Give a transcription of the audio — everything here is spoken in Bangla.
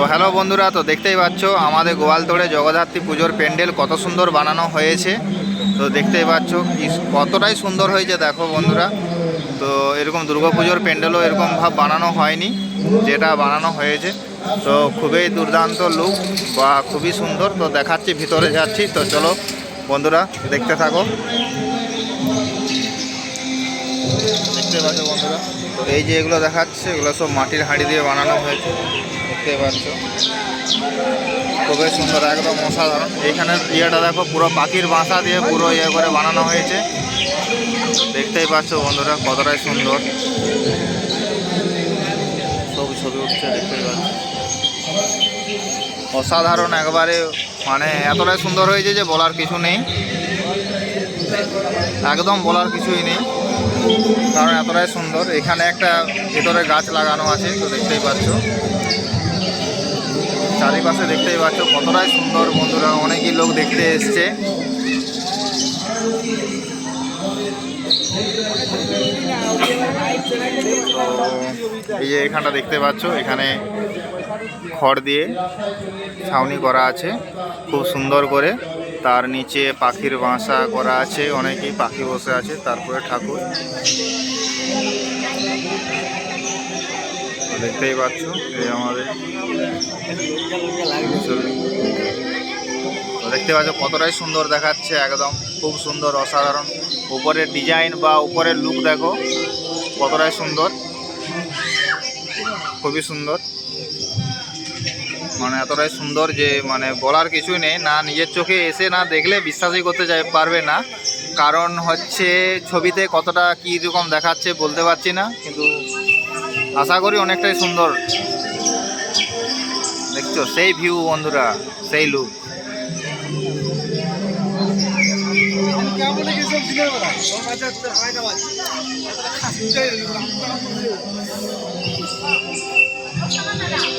তো হ্যালো বন্ধুরা, তো দেখতেই পাচ্ছ, আমাদের গোয়ালতোড়ে জগদ্ধাত্রী পুজোর প্যান্ডেল কত সুন্দর বানানো হয়েছে। তো দেখতেই পাচ্ছ কতটাই সুন্দর হয়েছে, দেখো বন্ধুরা। তো এরকম দুর্গাপুজোর প্যান্ডেলও এরকম ভাব বানানো হয়নি, যেটা বানানো হয়েছে। তো খুবই দুর্দান্ত লুক বা খুবই সুন্দর। তো দেখাচ্ছি, ভিতরে যাচ্ছি। তো চলো বন্ধুরা, দেখতে থাকো। দেখতে পাচ্ছ বন্ধুরা। এই যে এগুলো দেখাচ্ছে, এগুলো সব মাটির হাঁড়ি দিয়ে বানানো হয়েছে। দেখতে পাচ্ছ। খুবই সুন্দর, একদম অসাধারণ। এইখানে ইয়েটা দেখো, পুরো পাখির বাসা দিয়ে পুরো ইয়ে করে বানানো হয়েছে। দেখতেই পাচ্ছ বন্ধুরা, কতটাই সুন্দর। সব ছবি উঠছে, দেখতেই পাচ্ছ। অসাধারণ একবারে মানে এতটাই সুন্দর হয়েছে যে বলার কিছু নেই। একদম বলার কিছুই নেই, কারণ এতটাই সুন্দর। এখানে একটা ভেতরে গাছ লাগানো আছে, তো দেখতেই পাচ্ছ। চারিপাশে দেখতেই পাচ্ছ, কতটাই সুন্দর বন্ধুরা, অনেকই লোক দেখতে এসছে এই যে এখানটা দেখতে পাচ্ছ, এখানে খড় দিয়ে ছাউনি করা আছে, খুব সুন্দর করে তার নিচে পাখির বাসা করা আছে, অনেকেই পাখি বসে আছে, তারপরে ঠাকুর দেখতেই পাচ্ছ, এই আমাদের। তো দেখতে পাচ্ছ কতটাই সুন্দর দেখাচ্ছে, একদম খুব সুন্দর, অসাধারণ। উপরের ডিজাইন বা উপরের লুক দেখো, কতটাই সুন্দর। খুবই সুন্দর। মানে এতটাই সুন্দর যে মানে বলার কিছুই নেই, না নিজের চোখে এসে না দেখলে বিশ্বাসই করতে চাই, পারবে না। কারণ হচ্ছে ছবিতে কতটা কী রকম দেখাচ্ছে বলতে পারছি না, কিন্তু আশা করি অনেকটাই সুন্দর। দেখছ? সেই ভিউ বন্ধুরা সেই লুক